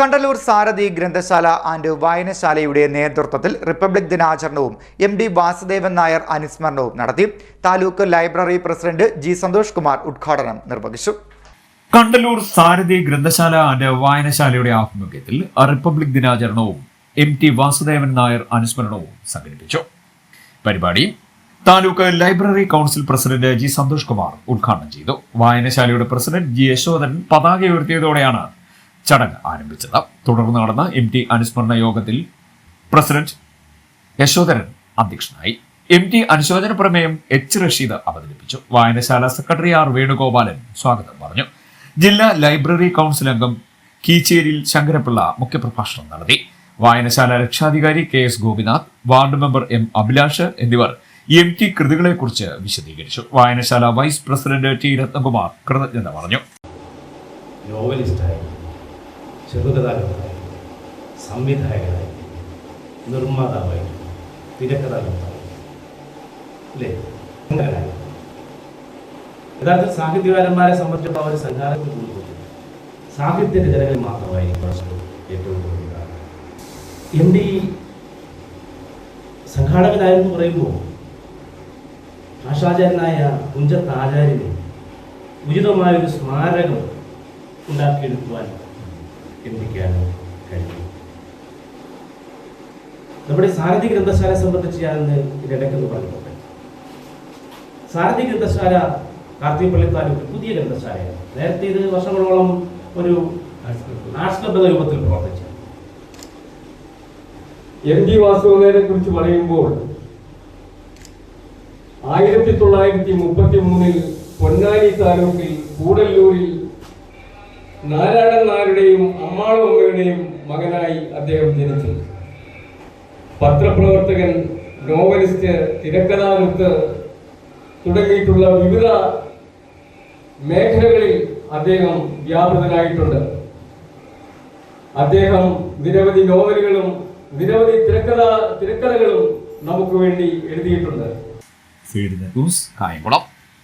കണ്ടലൂർ സാരഥി ഗ്രന്ഥശാല ആൻഡ് വായനശാലയുടെ നേതൃത്വത്തിൽ റിപ്പബ്ലിക് ദിനാചരണവും എം ഡി വാസുദേവൻ നായർ അനുസ്മരണവും നടത്തി. Taluk library president G Santhosh Kumar ഉദ്ഘാടനം നിർവഹിച്ചു. കണ്ടലൂർ സാരഥി ഗ്രന്ഥശാല ആൻഡ് വായനശാലയുടെ ആഭിമുഖ്യത്തിൽ റിപ്പബ്ലിക് ദിനാചരണവും എം ടി വാസുദേവൻ നായർ അനുസ്മരണവും സംഘടിപ്പിച്ചു. പരിപാടി taluk library council president G Santhosh Kumar ഉദ്ഘാടനം ചെയ്തു. വായനശാലയുടെ പ്രസിഡന്റ് ജി യശോധരൻ പതാക ഉയർത്തിയതോടെയാണ് ചടങ്ങ് ആരംഭിച്ചത്. തുടർന്ന് നടന്ന എം ടി അനുസ്മരണ യോഗത്തിൽ പ്രസിഡന്റ് യശോധരൻ അധ്യക്ഷനായി. എം ടി അനുശോചന പ്രമേയം എച്ച് റഷീദ് അവതരിപ്പിച്ചു. വായനശാല സെക്രട്ടറി ആർ വേണുഗോപാലൻ സ്വാഗതം പറഞ്ഞു. ജില്ലാ ലൈബ്രറി കൗൺസിൽ അംഗം കീച്ചേരിയിൽ ശങ്കരപിള്ള മുഖ്യപ്രഭാഷണം നടത്തി. വായനശാല രക്ഷാധികാരി K S Gopinath ward member M Abhilash എന്നിവർ എം ടി കൃതികളെക്കുറിച്ച് വിശദീകരിച്ചു. വായനശാല വൈസ് പ്രസിഡന്റ് ടി രത്നകുമാർ കൃതജ്ഞത പറഞ്ഞു. നോവലിസ്റ്റായി. ചെറുകഥാകൃത്തായി സംവിധായകനായി നിർമ്മാതാവായി തിരക്കഥാകൃത്തായി. യഥാർത്ഥത്തിൽ സാഹിത്യകാരന്മാരെ സംബന്ധിച്ചിടത്തോളം അവർ സഞ്ചാരത്തിൽ കൂടുതൽ സാഹിത്യ രചനകളിൽ മാത്രമായിരിക്കും ഏറ്റവും കൂടുതൽ. എം ഡി സംഘാടകനായെന്ന് പറയുമ്പോൾ ഭാഷാചാര്യനായ കുഞ്ചത്ത് ആചാര്യന് ഉചിതമായൊരു സ്മാരകം ഉണ്ടാക്കിയെടുക്കുവാൻ ചിന്തിക്കാനും കഴിയും. നമ്മുടെ സാരഥി ഗ്രന്ഥശാല സംബന്ധിച്ച് ഞാനിന്ന് ഇതിനിടയ്ക്കെന്ന് പറഞ്ഞിട്ടുണ്ട്. സാരഥി ഗ്രന്ഥശാല കാർത്തിപ്പള്ളി താലൂക്ക് പുതിയ ഗ്രന്ഥശാലയാണ്. നേരത്തെ ഇത് വർഷങ്ങളോളം ഒരു എന്ന രൂപത്തിൽ പ്രവർത്തിച്ചു. എം ജി വാസുദേവനെ കുറിച്ച് പറയുമ്പോൾ ആയിരത്തി തൊള്ളായിരത്തി മുപ്പത്തി മൂന്നിൽ പൊന്നാനി താലൂക്കിൽ കൂടല്ലൂരിൽ നാരായണൻ നായരുടെയും അമ്മാളുമ്മയുടെയും മകനായി അദ്ദേഹം ജനിച്ചു. പത്രപ്രവർത്തകൻ നോവലിസ്റ്റ് തിരക്കഥാകൃത്ത് തുടങ്ങിയിട്ടുള്ള വിവിധ മേഖലകളിൽ അദ്ദേഹം വ്യാപൃതനായിട്ടുണ്ട്. അദ്ദേഹം നിരവധി നോവലുകളും നിരവധി തിരക്കഥ തിരക്കഥകളും നമുക്ക് വേണ്ടി എഴുതിയിട്ടുണ്ട്. Field news